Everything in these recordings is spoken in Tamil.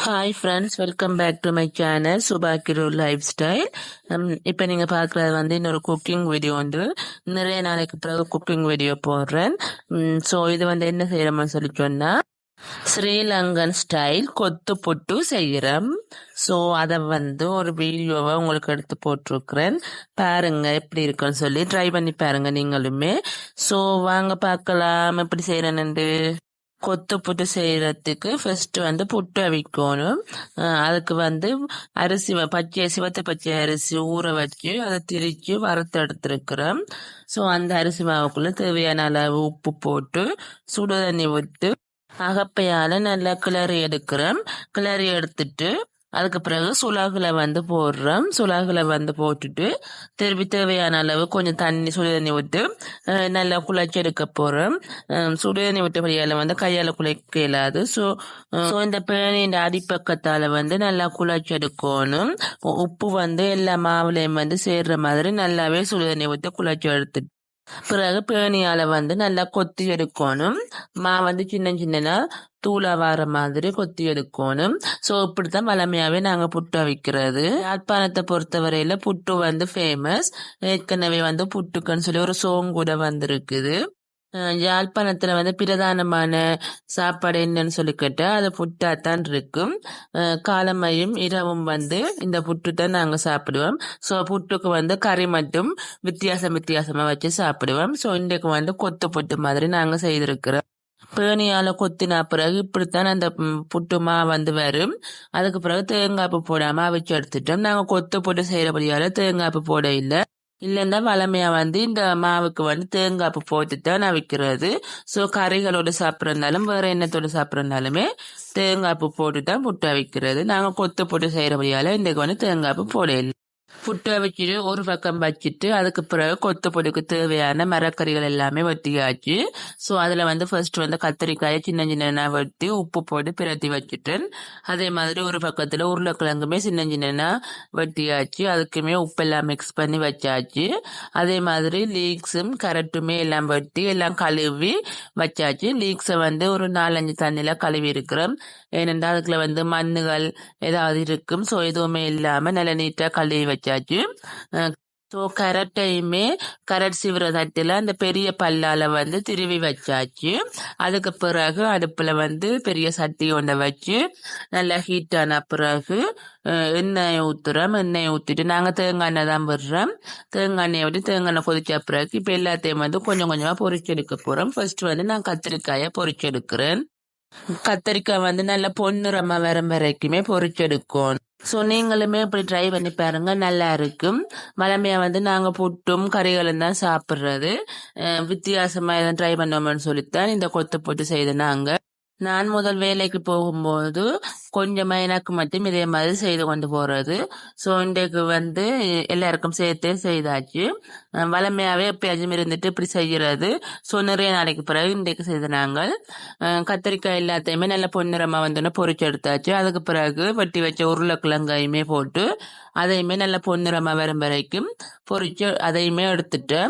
Hi friends welcome back to my channel சுபாக்கிரு lifestyle இப்போ நீங்கள் பார்க்குறது வந்து இன்னொரு குக்கிங் வீடியோ வந்து நிறைய நாளைக்கு பிறகு குக்கிங் வீடியோ போடுறேன். ஸோ இது வந்து என்ன செய்கிறோம்னு சொல்லி சொன்னால் ஸ்ரீலங்கன் ஸ்டைல் கொத்து பொட்டு செய்கிறோம். ஸோ அதை வந்து ஒரு வீடியோவை உங்களுக்கு எடுத்து போட்டிருக்கிறேன். பாருங்க எப்படி இருக்குன்னு சொல்லி. ட்ரை பண்ணி பாருங்க நீங்களுமே. ஸோ வாங்க பார்க்கலாம். எப்படி செய்கிறேன்னு கொத்து புட்டு செய்யறதுக்கு ஃபர்ஸ்ட் வந்து புட்டு அவிக்கணும். அதுக்கு வந்து அரிசி வ- பச்சை சிவத்த பச்சை அரிசி ஊற வச்சு அதை திரிச்சு வறுத்து எடுத்துருக்குறோம். ஸோ அந்த அரிசி மாவுக்குள்ள தேவையான அளவு உப்பு போட்டு சுடு தண்ணி விட்டு அகப்பையால் நல்லா கிளறி எடுக்கிறோம். கிளறி எடுத்துட்டு அதுக்கு பிறகு சுலாகுல வந்து போடுறோம். சுலாகுல வந்து போட்டுட்டு திருப்பி தேவையான அளவு கொஞ்சம் தண்ணி சுடு தண்ணி விட்டு நல்லா குழைச்சி எடுக்க போறோம். சுடு தண்ணி விட்டபடியால வந்து கையால குழைக்க இயலாது. ஸோ ஸோ இந்த பேனியின் அடிப்பக்கத்தால வந்து நல்லா குழைச்சி எடுக்கணும். உப்பு வந்து எல்லா மாவுலையும் வந்து சேர்ற மாதிரி நல்லாவே சுடு தண்ணி விட்டு குழைச்சி எடுத்துட்டு பிறகு பேணியால வந்து நல்லா கொத்தி எடுக்கணும். மா வந்து சின்ன சின்னனா தூளா வர மாதிரி கொத்தி எடுக்கணும். ஸோ இப்படித்தான் வளமையாவே நாங்க புட்டு அவிக்கிறது. யாழ்ப்பாணத்தை பொறுத்தவரையில புட்டு வந்து ஃபேமஸ் ஏற்கனவே வந்து புட்டுக்குன்னு சொல்லி ஒரு சோங் கூட வந்திருக்குது. யாழ்ப்பாணத்துல வந்து பிரதானமான சாப்பாடு என்னன்னு சொல்லி கேட்டா அது புட்டாத்தான் இருக்கும். காலமையும் இரவும் வந்து இந்த புட்டு தான் நாங்க சாப்பிடுவோம். ஸோ புட்டுக்கு வந்து கறி மட்டும் வித்தியாசம் வித்தியாசமா வச்சு சாப்பிடுவோம். ஸோ இன்றைக்கு வந்து கொத்து புட்டு மாதிரி நாங்க செய்திருக்கிறோம். பேணியால கொத்தினா பிறகு இப்படித்தான் அந்த புட்டுமா வந்து வரும். அதுக்கு பிறகு தேங்காய் போடாமல் போடாம அவிச்சு எடுத்துட்டோம். நாங்க கொத்து போட்டு செய்யறபடியால தேங்காய் போட இல்லை. இல்லைன்னா வளமையா வந்து இந்த மாவுக்கு வந்து தேங்காய் பூ போட்டு தான் அவிக்கிறது ஸோ கறிகளோடு சாப்பிட்றதுனாலும் வேற எண்ணத்தோடு சாப்பிட்றதுனாலுமே தேங்காய் பூ போட்டு தான் புட்டு அவிக்கிறது நாங்கள் கொத்து போட்டு செய்கிறபடியால் இன்றைக்கு வந்து தேங்காய் பூ போட இல்லை புட்டை வச்சுட்டு ஒரு பக்கம் வச்சுட்டு அதுக்கு பிறகு கொத்து பொடிக்கு தேவையான மரக்கறிகள் எல்லாமே வெட்டியாச்சு ஸோ அதில் வந்து ஃபர்ஸ்ட் வந்து கத்திரிக்காயை சின்ன சின்ன வெட்டி உப்பு போட்டு பிரட்டி வச்சுட்டேன் அதே மாதிரி ஒரு பக்கத்தில் உருளைக்கிழங்குமே சின்ன சின்ன வெட்டியாச்சு அதுக்குமே உப்பெல்லாம் மிக்ஸ் பண்ணி வச்சாச்சு. அதே மாதிரி லீக்ஸும் கரட்டுமே எல்லாம் வெட்டி எல்லாம் கழுவி வச்சாச்சு. லீக்ஸை வந்து ஒரு நாலஞ்சு தண்ணியில் கழுவி இருக்கிறோம். ஏனென்றால் அதுக்குள்ள வந்து மண்ணுகள் ஏதாவது இருக்கும். ஸோ எதுவுமே இல்லாமல் நல்ல நீட்டாக கழுவி வச்சாச்சு ஸோ கரட்டையுமே கரட் சிவர தட்டில் அந்த பெரிய பல்லால் வந்து திருவி வச்சாச்சு. அதுக்கு பிறகு அடுப்பில் வந்து பெரிய சட்டி ஒன்றை வச்சு நல்லா ஹீட் ஆன பிறகு எண்ணெய் ஊற்றுறோம் எண்ணெய் ஊற்றிட்டு நாங்கள் தேங்காய் எண்ணெய் தான் விடுறோம். தேங்காய் எண்ணெயை விட்டு தேங்காய் எண்ணெய் கொதிச்ச பிறகு இப்போ எல்லாத்தையும் வந்து கொஞ்சம் கொஞ்சமாக பொறிச்செடுக்க போகிறோம் ஃபர்ஸ்ட் வந்து நான் கத்திரிக்காயை பொறிச்செடுக்கிறேன் கத்திரிக்காய் வந்து நல்லா பொன்னிறமா வரும் வரைக்குமே பொறிச்செடுக்கணும் ஸோ நீங்களுமே இப்படி ட்ரை பண்ணி பாருங்க. நல்லா இருக்கும். வளமையா வந்து நாங்கள் புட்டும் கறிகளும் தான் சாப்பிட்றது. வித்தியாசமாக எதுவும் எதாவது ட்ரை பண்ணோம்னு சொல்லித்தான் இந்த கொத்து போட்டு செய்த நாங்கள் நான் முதல் வேலைக்கு போகும்போது கொஞ்சமா எனக்கு மட்டும் இதே மாதிரி செய்து கொண்டு போறது. ஸோ இன்றைக்கு வந்து எல்லாருக்கும் சேர்த்தே செய்தாச்சு. வளமையாவே எப்பயாச்சும் இருந்துட்டு இப்படி செய்யறது ஸோ நிறைய நாளைக்கு பிறகு இன்றைக்கு செய்த நாங்கள். கத்திரிக்காய் எல்லாத்தையுமே நல்ல பொன்னிறமா வந்து பொரிச்சு எடுத்தாச்சு. அதுக்கு பிறகு வெட்டி வச்ச உருளைக்கிழங்கையுமே போட்டு அதையுமே நல்ல பொன்னிறமா வரும் வரைக்கும் பொறிச்சு அதையுமே எடுத்துட்டு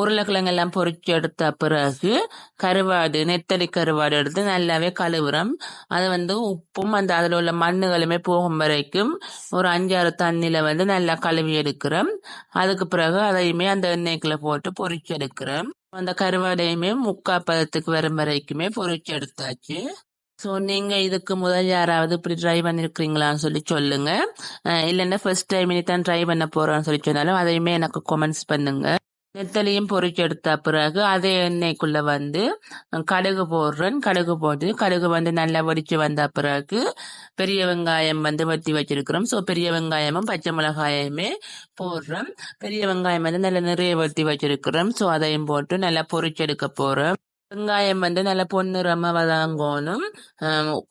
உருளைக்கிழங்கு எல்லாம் எடுத்த பிறகு கருவாடு நெத்தலி கருவாடு எடுத்து நல்லாவே கழுவுறோம். அது வந்து உப்பும் அந்த அதில் உள்ள மண்ணுகளுமே போகும் வரைக்கும் ஒரு அஞ்சாறு தண்ணியில் வந்து நல்லா கழுவி எடுக்கிறோம். அதுக்கு பிறகு அதையுமே அந்த எண்ணெய்க்குள்ள போட்டு பொறிச்சு எடுக்கிறோம். அந்த கருவாடையுமே முக்கா பதத்துக்கு வரும் வரைக்குமே பொறிச்சு எடுத்தாச்சு. ஸோ நீங்கள் இதுக்கு முதல் யாராவது இப்படி ட்ரை பண்ணியிருக்கிறீங்களான்னு சொல்லி சொல்லுங்கள் இல்லைன்னா ஃபர்ஸ்ட் டைம் இனி தான் ட்ரை பண்ண போகிறோன்னு சொல்லி சொன்னாலும் அதையுமே எனக்கு கமெண்ட்ஸ் பண்ணுங்கள் நெத்தலையும் பொறிச்செடுத்த எடுத்த பிறகு அதே எண்ணெய்க்குள்ள வந்து கடுகு போடுறேன். கடுகு போட்டு கடுகு வந்து நல்லா வெடிச்சு வந்த பிறகு பெரிய வெங்காயம் வந்து வெட்டி வச்சிருக்கிறோம். ஸோ பெரிய வெங்காயமும் பச்சை மிளகாயுமே போடுறோம். பெரிய வெங்காயம் வந்து நல்லா நிறைய வெட்டி வச்சிருக்கிறோம். ஸோ அதையும் போட்டு நல்லா பொறிச்செடுக்க போறோம். வெங்காயம் வந்து நல்லா பொன்னிறமா வதங்கணும்.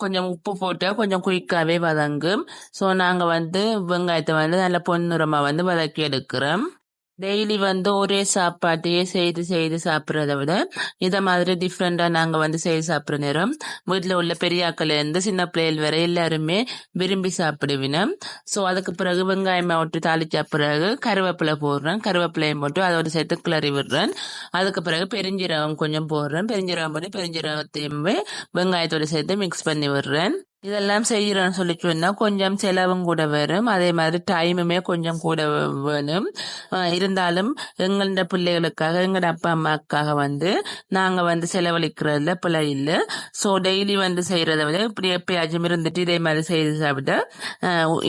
கொஞ்சம் உப்பு போட்டா கொஞ்சம் குயிக்காவே வதங்கும். ஸோ நாங்கள் வந்து வெங்காயத்தை வந்து நல்லா பொன்னிறமா வந்து வதக்கி எடுக்கிறோம். டெய்லி வந்து ஒரே சாப்பாட்டையே செய்து செய்து சாப்பிட்றத விட இதை மாதிரி டிஃப்ரெண்டாக நாங்கள் வந்து செய்து சாப்பிட்ற நேரம் வீட்டில் உள்ள பெரியாக்கள்லேருந்து சின்ன பிள்ளைகள் வரை எல்லாருமே விரும்பி சாப்பிடுவினோம் ஸோ அதுக்கு பிறகு வெங்காயம் விட்டு தாளிச்ச பிறகு கருவேப்பிலை போடுறேன். கருவேப்பிலையும் போட்டு அதோட சேர்த்து கிளறி விடுறேன். அதுக்கு பிறகு பெருஞ்சீரகம் கொஞ்சம் போடுறேன். பெருஞ்சீரகம் போட்டு பெருஞ்சீரகத்தையுமே வெங்காயத்தோடு சேர்த்து மிக்ஸ் பண்ணி விடுறேன். இதெல்லாம் செய்கிறோன்னு சொல்லி சொன்னால் கொஞ்சம் செலவும் கூட வரும் அதே மாதிரி டைமுமே கொஞ்சம் கூட வேணும் இருந்தாலும் எங்களோட பிள்ளைகளுக்காக எங்களோட அப்பா அம்மாக்காக வந்து நாங்கள் வந்து செலவழிக்கிறதுல பிள்ளை இல்லை ஸோ டெய்லி வந்து செய்கிறத விட இப்படி எப்பயாச்சும் இருந்துட்டு இதே மாதிரி செய்து சாப்பிட்டா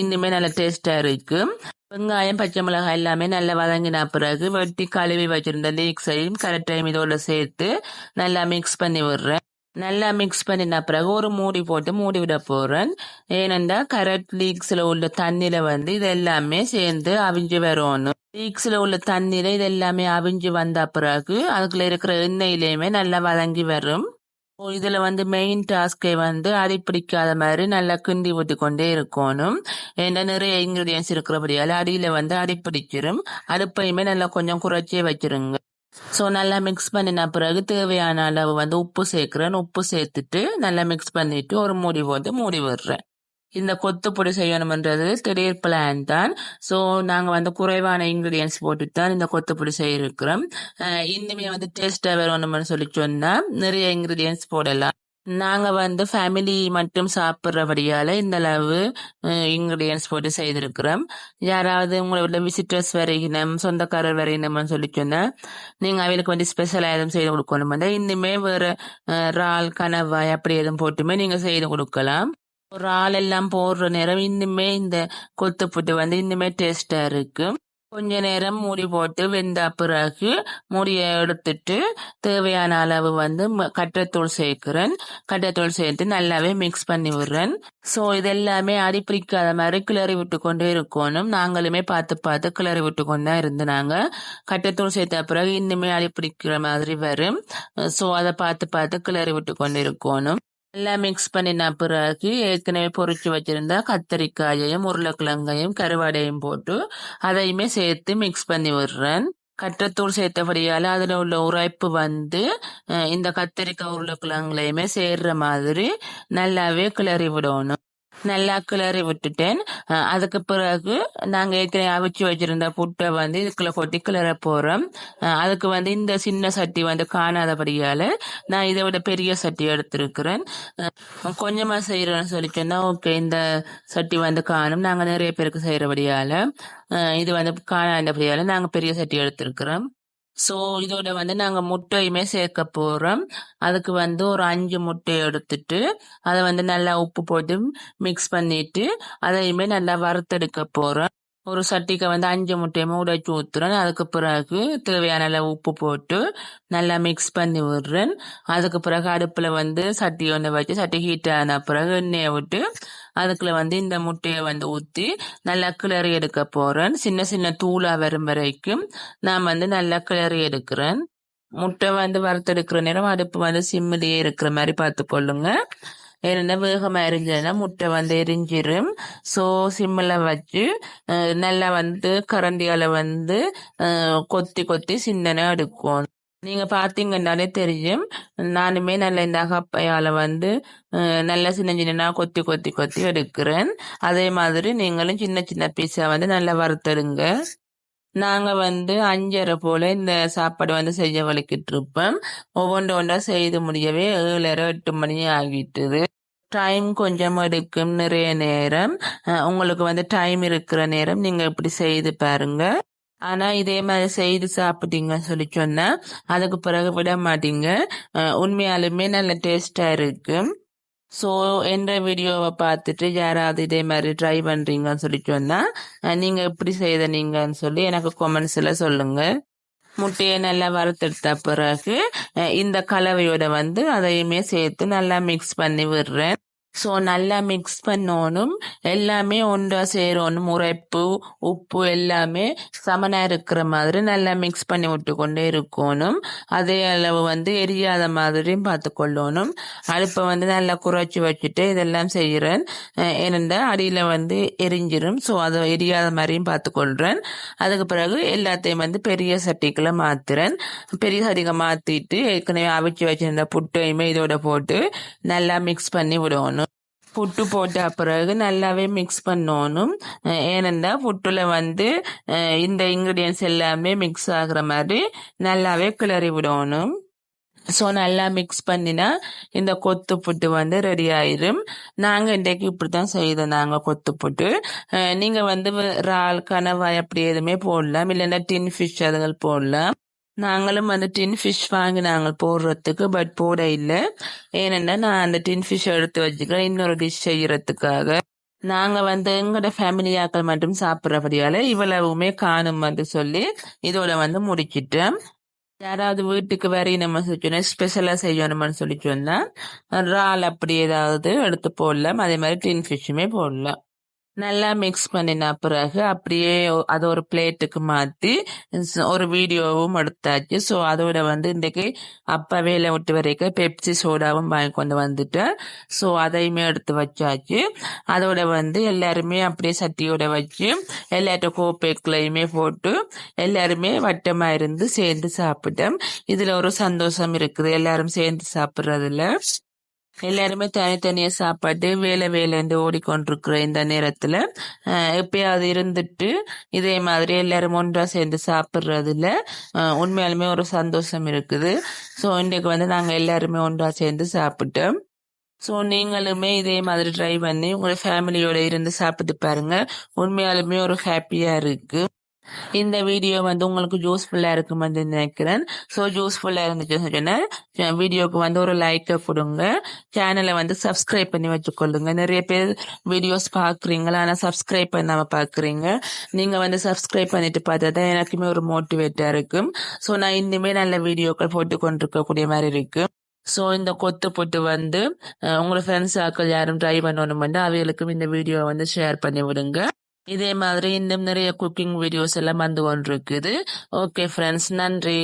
இன்னுமே நல்ல டேஸ்ட்டாக இருக்கும் வெங்காயம் பச்சை மிளகாய் எல்லாமே நல்லா வதங்கின பிறகு வெட்டி கழுவி வச்சிருந்த லீக்ஸையும் கரெக்ட் டைம் இதோட சேர்த்து நல்லா மிக்ஸ் பண்ணி விடுறேன் நல்லா மிக்ஸ் பண்ணின பிறகு ஒரு மூடி போட்டு மூடி விட போறேன். ஏனென்றால் கரெக்ட் லீக்ஸ்ல உள்ள தண்ணியில் வந்து இது எல்லாமே சேர்ந்து அவிஞ்சு வரணும் லீக்ஸ்ல உள்ள தண்ணியில இது எல்லாமே அவிஞ்சு வந்த பிறகு அதுக்குள்ள இருக்கிற எண்ணெயிலையுமே நல்லா வதங்கி வரும். இதில் இதுல வந்து மெயின் டாஸ்கை வந்து அடி பிடிக்காத மாதிரி நல்லா கிண்டி விட்டு கொண்டே இருக்கணும். ஏன்னா நிறைய இன்கிரீடியன்ஸ் இருக்கிறபடியால அடியில வந்து அடி பிடிச்சிரும். அடுப்பையுமே நல்லா கொஞ்சம் குறைச்சே வச்சிருங்க. ஸோ நல்லா மிக்ஸ் பண்ணின பிறகு தேவையான அளவு வந்து உப்பு சேர்க்குறேன். உப்பு சேர்த்துட்டு நல்லா மிக்ஸ் பண்ணிட்டு ஒரு மூடி போட்டு மூடி விடுறேன். இந்த கொத்துப்பொடி செய்யணும்ன்றது திடீர் பிளான் தான். ஸோ நாங்கள் வந்து குறைவான இன்க்ரீடியன்ஸ் போட்டு தான் இந்த கொத்துப்பொடி செய்யிருக்கிறோம் இனிமேல் இன்னுமே வந்து டேஸ்ட்டாக வேணும்னு சொல்லி சொன்னால் நிறைய இன்க்ரீடியன்ஸ் போடலாம். நாங்கள் வந்து ஃபேமிலி மட்டும் சாப்பிட்றபடியால இந்த அளவு இன்கிரீடியன்ஸ் போட்டு செய்திருக்கிறோம். யாராவது உங்களோட விசிட்டர்ஸ் வரையினம் சொந்தக்காரர் வரையினம்னு சொல்லி சொன்னால் நீங்கள் அவங்களுக்கு வந்து ஸ்பெஷல் எதுவும் செய்து கொடுக்கணும் இன்னுமே வேறு இறால் கனவாய் அப்படி எதுவும் போட்டுமே நீங்கள் செய்து கொடுக்கலாம். ஒரு ஆள் எல்லாம் போடுற நேரம் இன்னுமே இந்த கொத்து புட்டு வந்து இன்னுமே டேஸ்டா இருக்கும் கொஞ்ச நேரம் மூடி போட்டு வெந்த பிறகு மூடியை எடுத்துட்டு தேவையான அளவு வந்து ம- கட்டத்தூள் சேர்க்கிறேன். கட்டத்தூள் சேர்த்து நல்லாவே மிக்ஸ் பண்ணி விடுறேன். ஸோ இதெல்லாமே அடி பிடிக்காத மாதிரி கிளறி விட்டு கொண்டே இருக்கணும். நாங்களுமே பார்த்து பார்த்து கிளறி விட்டு கொண்டே இருந்தாங்க கட்டத்தூள் சேர்த்த பிறகு இன்னுமே அடி பிடிக்கிற மாதிரி வரும். ஸோ அதை பார்த்து பார்த்து கிளறி விட்டு கொண்டு இருக்கணும். எல்லாம் மிக்ஸ் பண்ணின பிறகு ஏற்கனவே பொரிச்சு வச்சிருந்த கத்தரிக்காயையும் உருளைக்கிழங்கையும் கருவாடையும் போட்டு அதையுமே சேர்த்து மிக்ஸ் பண்ணி விடுறேன். கட்டத்தூள் சேர்த்தபடியால் அதில் உள்ள உரைப்பு வந்து இந்த கத்தரிக்காய் உருளைக்கிழங்குலையுமே சேர்ற மாதிரி நல்லாவே கிளறி விடணும். நல்லா கிளறி விட்டுட்டேன் அதுக்கு பிறகு நாங்கள் ஏற்கனவே அவிச்சு வச்சிருந்த புட்டை வந்து இதுக்குள்ள கொட்டி கிளற போகிறோம் அதுக்கு வந்து இந்த சின்ன சட்டி வந்து காணாதபடியால் நான் இதை விட பெரிய சட்டி எடுத்திருக்கிறேன். கொஞ்சமாக செய்கிறேன்னு சொல்லி சொன்னால் ஓகே இந்த சட்டி வந்து காணும். நாங்கள் நிறைய பேருக்கு செய்கிறபடியால் இது வந்து காணாதபடியால் நாங்கள் பெரிய சட்டி எடுத்திருக்கிறோம். ஸோ இதோட வந்து நாங்கள் முட்டையுமே சேர்க்க போகிறோம் அதுக்கு வந்து ஒரு அஞ்சு முட்டையை எடுத்துட்டு அதை வந்து நல்லா உப்பு போட்டு மிக்ஸ் பண்ணிட்டு அதையுமே நல்லா வறுத்தெடுக்க போகிறோம் ஒரு சட்டிக்கு வந்து அஞ்சு முட்டையுமே உடைச்சி ஊத்துறேன் அதுக்கு பிறகு தேவையான அளவு உப்பு போட்டு நல்லா மிக்ஸ் பண்ணி விடுறேன். அதுக்கு பிறகு அடுப்பில் வந்து சட்டி ஒன்று வச்சு சட்டி ஹீட் ஆன பிறகு எண்ணெயை விட்டு அதுக்குள்ள வந்து இந்த முட்டையை வந்து ஊற்றி நல்லா கிளறி எடுக்க போகிறேன் சின்ன சின்ன தூளாக வரும் வரைக்கும் நான் வந்து நல்லா கிளறி எடுக்கிறேன். முட்டை வந்து வறுத்தெடுக்கிற நேரம் அடுப்பு வந்து சிம்மிலேயே இருக்கிற மாதிரி பார்த்து கொள்ளுங்க. ஏன்னா வேகமா எரிஞ்சதுன்னா முட்டை வந்து எரிஞ்சிரும். ஸோ சிம்மில் வச்சு நல்லா வந்து கரண்டியால வந்து கொத்தி கொத்தி சிந்தனை எடுக்கும். நீங்க பாத்தீங்கன்னாலே தெரியும். நானுமே நல்ல இந்த அகப்பையால வந்து நல்லா சின்ன சின்ன கொத்தி கொத்தி கொத்தி எடுக்கிறேன். அதே மாதிரி நீங்களும் சின்ன சின்ன பீஸா வந்து நல்லா வறுத்தெடுங்க. நாங்க வந்து அஞ்சரை போல இந்த சாப்பாடு வந்து செய்ய வலிக்கிட்டு இருப்போம் ஒவ்வொன்று ஒன்றா செய்து முடியவே ஏழரை எட்டு மணி ஆகிட்டுது. டைம் கொஞ்சம் எடுக்கும் நிறைய நேரம். உங்களுக்கு வந்து டைம் இருக்கிற நேரம் நீங்க இப்படி செய்து பாருங்க. ஆனா இதே மாதிரி செய்து சாப்பிட்டீங்கன்னு சொல்லி சொன்னா அதுக்கு பிறகு விட மாட்டீங்க. உண்மையாலுமே நல்ல டேஸ்டா இருக்கும் ஸோ என்ற வீடியோவை பார்த்துட்டு யாராவது இதே மாதிரி ட்ரை பண்றீங்கன்னு சொல்லி சொன்னா நீங்கள் நீங்க எப்படி செய்த நீங்கன்னு சொல்லி எனக்கு கொமெண்ட்ஸ்ல சொல்லுங்க. முட்டையை நல்லா வறுத்தெடுத்த பிறகு இந்த கலவையோட வந்து அதையுமே சேர்த்து நல்லா மிக்ஸ் பண்ணி விடுறேன். ஸோ நல்லா மிக்ஸ் பண்ணணும். எல்லாமே ஒன்றா சேரணும். உரைப்பு உப்பு எல்லாமே சமனாக இருக்கிற மாதிரி நல்லா மிக்ஸ் பண்ணி விட்டு கொண்டே இருக்கணும். அதே அளவு வந்து எரியாத மாதிரியும் பார்த்து கொள்ளணும் அடுப்பை வந்து நல்லா குறைச்சி வச்சுட்டு இதெல்லாம் செய்கிறேன். ஏனென்றால் அடியில் வந்து எரிஞ்சிரும். ஸோ அதை எரியாத மாதிரியும் பார்த்துக்கொள்கிறேன். அதுக்கு பிறகு எல்லாத்தையும் வந்து பெரிய சட்டிக்குள்ள மாற்றுறேன் பெரிய சட்டிக்கு மாற்றிட்டு ஏற்கனவே அவிச்சு வச்சிருந்த புட்டையுமே இதோட போட்டு நல்லா மிக்ஸ் பண்ணி விடணும். புட்டு போட்ட பிறகு நல்லாவே மிக்ஸ் பண்ணணும். ஏனென்றால் ஏனென்றா புட்டுல வந்து இந்த இன்க்ரீடியன்ஸ் எல்லாமே மிக்ஸ் ஆகுற மாதிரி நல்லாவே கிளறி விடணும். ஸோ நல்லா மிக்ஸ் பண்ணினா இந்த கொத்து புட்டு வந்து ரெடி ஆயிரும். நாங்கள் இன்றைக்கு இப்படி தான் செய்தோம் நாங்கள் கொத்து புட்டு. நீங்கள் வந்து இறால் கனவாய் அப்படி எதுவுமே போடலாம். இல்லைன்னா டின் ஃபிஷ் அதுகள் போடலாம். நாங்களும் வந்து டின் ஃபிஷ் வாங்கி நாங்கள் போடுறதுக்கு பட் போட இல்லை. ஏனென்னா நான் அந்த டின் ஃபிஷ் எடுத்து வச்சுக்கிறேன். இன்னொரு டிஷ் செய்யறதுக்காக. நாங்க வந்து எங்களோட ஃபேமிலியாக்கள் மட்டும் சாப்பிட்றபடியால இவ்வளவுமே காணும் வந்து சொல்லி இதோட வந்து முடிச்சிட்டேன் யாராவது வீட்டுக்கு வரி நம்ம சொன்னா ஸ்பெஷலாக செய்யணும்னு சொல்லி சொன்னால் இறால் அப்படி ஏதாவது எடுத்து போடலாம். அதே மாதிரி டின் ஃபிஷ்ஷுமே போடலாம். நல்லா மிக்ஸ் பண்ணின பிறகு அப்படியே அதை ஒரு பிளேட்டுக்கு மாற்றி ஒரு வீடியோவும் எடுத்தாச்சு. ஸோ அதோட வந்து இன்றைக்கு அப்பா வேலை விட்டு வரைக்கும் பெப்சி சோடாவும் வாங்கி கொண்டு வந்துட்டேன். ஸோ அதையுமே எடுத்து வச்சாச்சு. அதோட வந்து எல்லாருமே அப்படியே சட்டியோட வச்சு எல்லாட்ட கோப்பைக்குள்ளையுமே போட்டு எல்லாருமே வட்டமாக இருந்து சேர்ந்து சாப்பிட்டோம் இதில் ஒரு சந்தோஷம் இருக்குது. எல்லாரும் சேர்ந்து சாப்பிட்றதுல. எல்லாருமே தனித்தனியா சாப்பாட்டு வேலை வேலைந்து ஓடிக்கொண்டிருக்கிற இந்த நேரத்துல எப்பயாவது இருந்துட்டு இதே மாதிரி எல்லாரும் ஒன்றா சேர்ந்து சாப்பிட்றதுல உண்மையாலுமே ஒரு சந்தோஷம் இருக்குது. ஸோ இன்றைக்கு வந்து நாங்க எல்லாருமே ஒன்றா சேர்ந்து சாப்பிட்டோம் ஸோ நீங்களுமே இதே மாதிரி ட்ரை பண்ணி உங்க ஃபேமிலியோட இருந்து சாப்பிட்டு பாருங்க. உண்மையாலுமே ஒரு ஹாப்பியா இருக்கு. இந்த வீடியோ வந்து உங்களுக்கு யூஸ்ஃபுல்லா வந்து நினைக்கிறேன். ஸோ யூஸ்ஃபுல்லா இருந்துச்சுன்னு சொன்னா வீடியோக்கு வந்து ஒரு லைக்கை கொடுங்க. சேனலை வந்து சப்ஸ்கிரைப் பண்ணி வச்சுக்கொள்ளுங்க. நிறைய பேர் வீடியோஸ் பாக்குறீங்களா ஆனா சப்ஸ்கிரைப் பண்ணாம பாக்குறீங்க நீங்க வந்து சப்ஸ்கிரைப் பண்ணிட்டு பார்த்தா தான் எனக்குமே ஒரு மோட்டிவேட்டா இருக்கும். ஸோ நான் இன்னுமே நல்ல வீடியோக்கள் போட்டு கொண்டிருக்கக்கூடிய மாதிரி இருக்குது ஸோ இந்த கொத்து பொட்டு வந்து உங்களோட ஃப்ரெண்ட்ஸ் ஆக்கள் யாரும் ட்ரை பண்ணணும்னா அவைகளுக்கும் இந்த வீடியோ வந்து ஷேர் பண்ணி விடுங்க. இதே மாதிரி இன்னும் நிறைய குக்கிங் வீடியோஸ் எல்லாம் வந்து கொண்டிருக்குது ஓகே ஃப்ரெண்ட்ஸ் நன்றி.